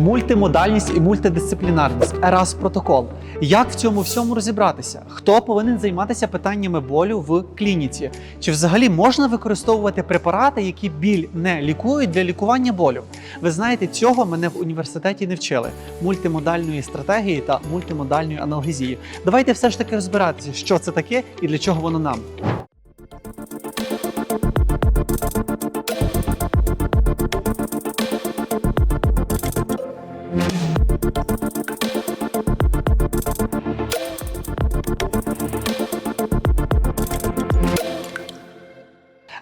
мультимодальність і мультидисциплінарність, Ерас протокол. Як в цьому всьому розібратися? Хто повинен займатися питаннями болю в клініці? Чи взагалі можна використовувати препарати, які біль не лікують для лікування болю? Ви знаєте, цього мене в університеті не вчили мультимодальної стратегії та мультимодальної аналгезії. Давайте все ж таки розбиратися, що це таке і для чого воно нам.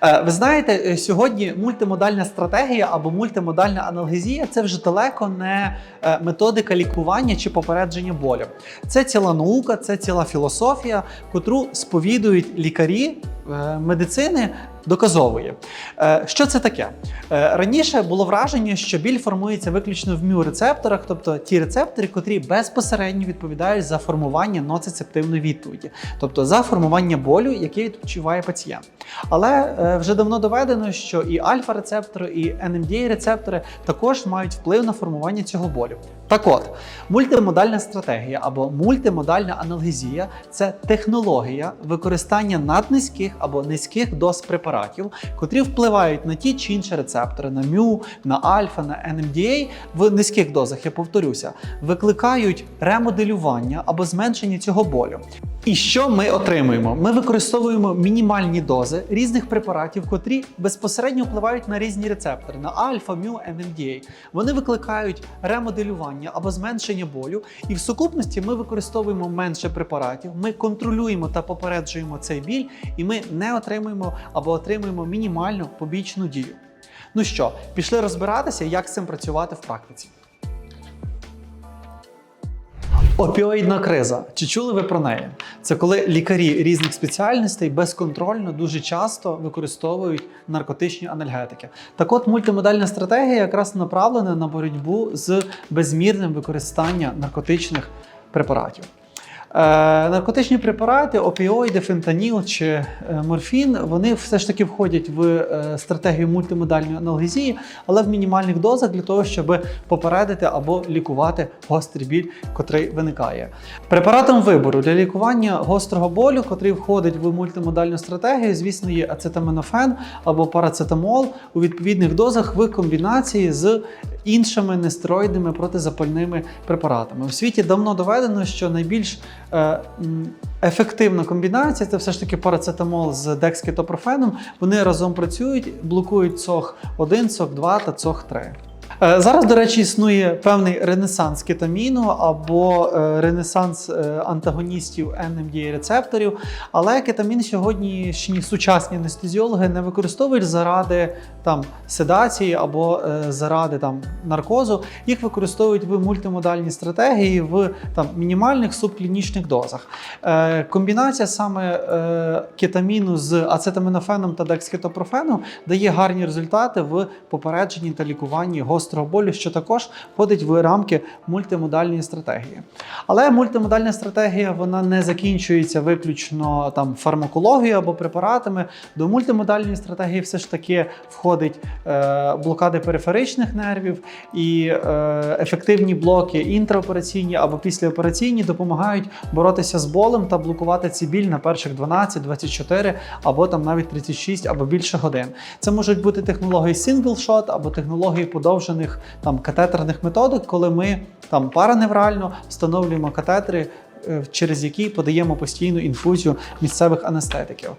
Ви знаєте, е, сьогодні мультимодальна стратегія або мультимодальна аналгезія це вже далеко не е, методика лікування чи попередження болю. Це ціла наука, це ціла філософія, котру сповідують лікарі е, медицини. Доказовує. Е, Що це таке? Е, Раніше було враження, що біль формується виключно в мю-рецепторах, тобто ті рецептори, котрі безпосередньо відповідають за формування ноцицептивної відповіді, тобто за формування болю, який відчуває пацієнт. Але е, вже давно доведено, що і альфа-рецептори, і NMDA-рецептори також мають вплив на формування цього болю. Так от, мультимодальна стратегія або мультимодальна аналгезія це технологія використання наднизьких або низьких доз препаратів, котрі впливають на ті чи інші рецептори, на мю, на альфа, на NMDA в низьких дозах, я повторюся, викликають ремоделювання або зменшення цього болю. І що ми отримуємо? Ми використовуємо мінімальні дози різних препаратів, котрі безпосередньо впливають на різні рецептори на альфа, мю, NMDA. Вони викликають ремоделювання або зменшення болю. І в сукупності ми використовуємо менше препаратів, ми контролюємо та попереджуємо цей біль, і ми не отримуємо або отримуємо мінімальну побічну дію. Ну що, пішли розбиратися, як з цим працювати в практиці. Опіоїдна криза. Чи чули ви про неї? Це коли лікарі різних спеціальностей безконтрольно дуже часто використовують наркотичні анальгетики. Так от мультимодальна стратегія якраз направлена на боротьбу з безмірним використанням наркотичних препаратів. Е, наркотичні препарати, опіоїди, фентаніл чи е, морфін, вони все ж таки входять в е, стратегію мультимодальної аналгезії, але в мінімальних дозах для того, щоб попередити або лікувати гострий біль, котрий виникає. Препаратом вибору для лікування гострого болю, котрий входить в мультимодальну стратегію, звісно, є ацетаминофен або парацетамол у відповідних дозах в комбінації з іншими нестероїдними протизапальними препаратами. У світі давно доведено, що найбільш е, ефективна комбінація це все ж таки парацетамол з декскетопрофеном. Вони разом працюють, блокують СОХ 1, СОХ 2 та СОХ 3. Е, Зараз, до речі, існує певний ренесанс кетаміну або е, ренесанс е, антагоністів NMDA рецепторів, але кетамін сьогоднішні сучасні анестезіологи не використовують заради там седації або заради там наркозу. Їх використовують в мультимодальній стратегії в там мінімальних субклінічних дозах. Комбінація саме кетаміну з ацетаминофеном та декскетопрофеном дає гарні результати в попередженні та лікуванні гострого болю, що також входить в рамки мультимодальної стратегії. Але мультимодальна стратегія вона не закінчується виключно там фармакологією або препаратами. До мультимодальної стратегії все ж таки входить е, блокади периферичних нервів і е, ефективні блоки інтраопераційні або післяопераційні допомагають боротися з болем та блокувати ці біль на перших 12, 24 або там навіть 36 або більше годин. Це можуть бути технології single shot або технології подовжених там катетерних методик, коли ми там параневрально встановлюємо катетери. Е, Через які подаємо постійну інфузію місцевих анестетиків.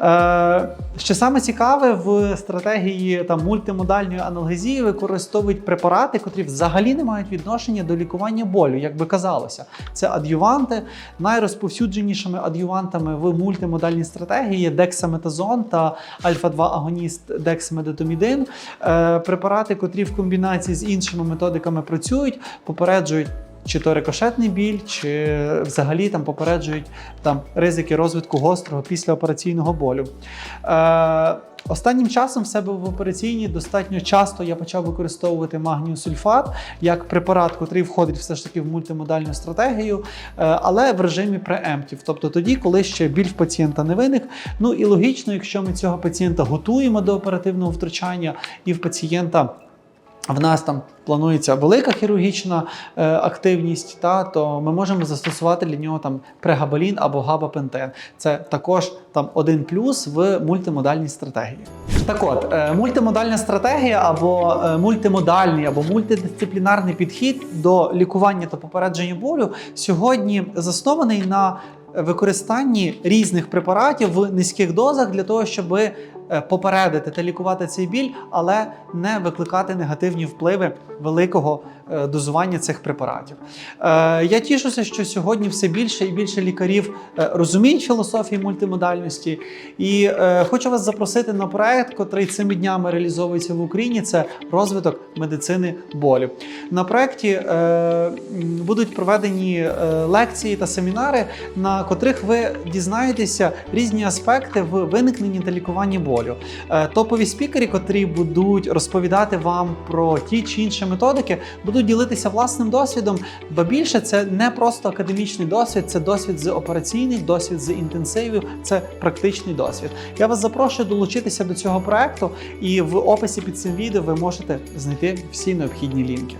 Е, що саме цікаве, в стратегії там, мультимодальної аналгезії використовують препарати, котрі взагалі не мають відношення до лікування болю, як би казалося. Це ад'юванти. Найрозповсюдженішими ад'ювантами в мультимодальній стратегії є дексаметазон та альфа-2 агоніст дексамедотомідин. Е, препарати, котрі в комбінації з іншими методиками працюють, попереджують. Чи то рикошетний біль, чи взагалі там попереджують там ризики розвитку гострого післяопераційного болю. Е, Останнім часом в себе в операційній достатньо часто я почав використовувати магніосульфат як препарат, котрий входить все ж таки в мультимодальну стратегію, е, але в режимі преемптів, тобто тоді, коли ще біль в пацієнта не виник. Ну і логічно, якщо ми цього пацієнта готуємо до оперативного втручання, і в пацієнта в нас там планується велика хірургічна е, активність, та, то ми можемо застосувати для нього там прегабалін або габапентен. Це також там один плюс в мультимодальній стратегії. Так от, е, мультимодальна стратегія або е, мультимодальний або мультидисциплінарний підхід до лікування та попередження болю сьогодні заснований на використанні різних препаратів в низьких дозах для того, щоб попередити та лікувати цей біль, але не викликати негативні впливи великого е, дозування цих препаратів. Е, Я тішуся, що сьогодні все більше і більше лікарів е, розуміють філософію мультимодальності. І е, хочу вас запросити на проект, котрий цими днями реалізовується в Україні. Це розвиток медицини болю. На проекті е, будуть проведені е, лекції та семінари, на котрих ви дізнаєтеся різні аспекти в виникненні та лікуванні болю. Е, Топові спікери, котрі будуть розповідати вам про ті чи інші методики, будуть ділитися власним досвідом. Ба більше це не просто академічний досвід, це досвід з операційний, досвід з інтенсивів, це практичний досвід. Я вас запрошую долучитися до цього проекту, і в описі під цим відео ви можете знайти всі необхідні лінки.